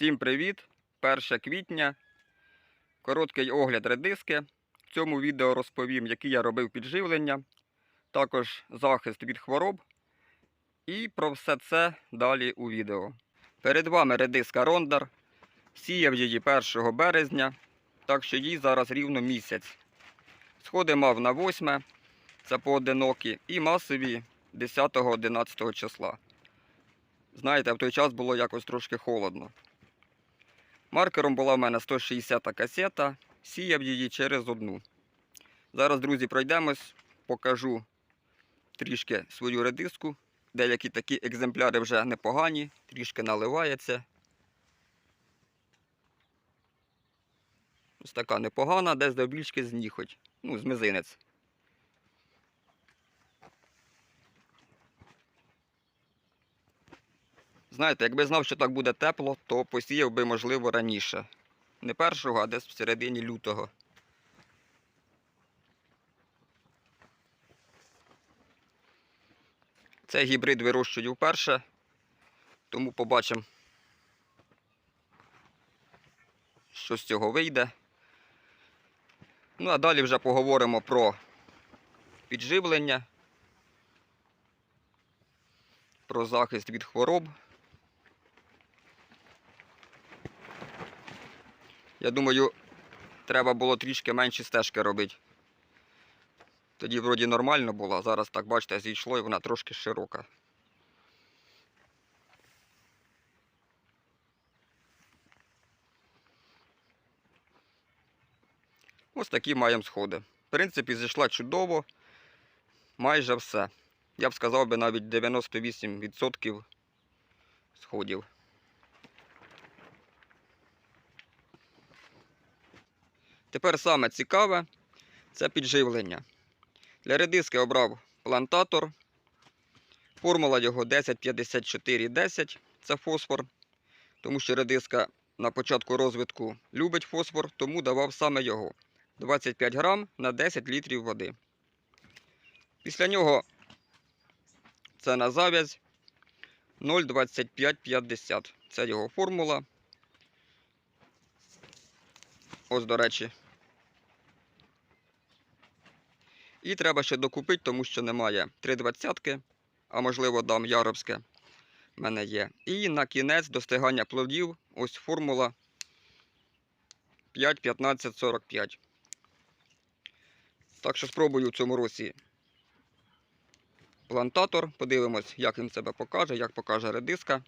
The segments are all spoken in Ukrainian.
Всім привіт! 1 квітня. Короткий огляд редиски. В цьому відео розповім, які я робив підживлення, також захист від хвороб. І про все це далі у відео. Перед вами редиска Рондар. Сіяв її 1 березня, так що їй зараз рівно місяць. Сходи мав на 8, це поодинокі, і масові 10-11 числа. Знаєте, в той час було якось трошки холодно. Маркером була в мене 160 касета, сіяв її через одну. Зараз, друзі, пройдемось, покажу трішки свою редиску. Деякі такі екземпляри вже непогані, трішки наливається. Ось така непогана, десь довбільшки з ніхоть. Ну, з мизинець. Знаєте, якби знав, що так буде тепло, то посіяв би, можливо, раніше. Не першого, а десь в середині лютого. Цей гібрид вирощую вперше, тому побачимо, що з цього вийде. Ну, а далі вже поговоримо про підживлення, про захист від хвороб. Я думаю, треба було трішки менші стежки робити. Тоді вроді нормально було, а зараз так бачите, зійшло і вона трошки широка. Ось такі маємо сходи. В принципі, зійшла чудово. Майже все. Я б сказав би навіть 98% сходів. Тепер саме цікаве це підживлення. Для редиски обрав плантатор. Формула його 105410 це фосфор. Тому що редиска на початку розвитку любить фосфор, тому давав саме його 25 грам на 10 літрів води. Після нього це на зав'язь 0,2550. Це його формула. Ось, до речі. І треба ще докупити, тому що немає 3,20, а можливо дам яробське. в мене є. І на кінець достигання плодів ось формула 5, 15, 45. Так що спробую в цьому році плантатор. Подивимось, як він себе покаже, як покаже редиска.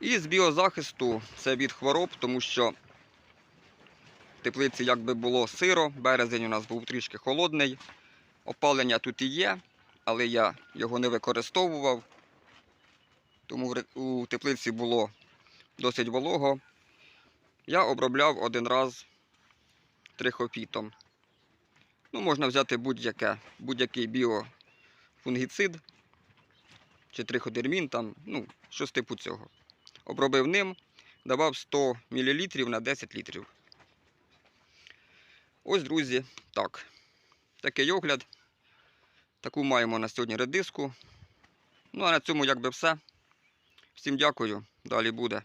І з біозахисту це від хвороб, тому що в теплиці якби було сиро, березень у нас був трішки холодний. Опалення тут і є, але я його не використовував. Тому у теплиці було досить волого. Я обробляв один раз трихофітом. Ну, можна взяти будь-яке, будь-який біофунгіцид чи триходермін, там, ну, щось типу цього. Обробив ним, давав 100 мл на 10 літрів. Ось, друзі, так. Такий огляд. Таку маємо на сьогодні редиску. Ну, а на цьому якби все. Всім дякую. Далі буде.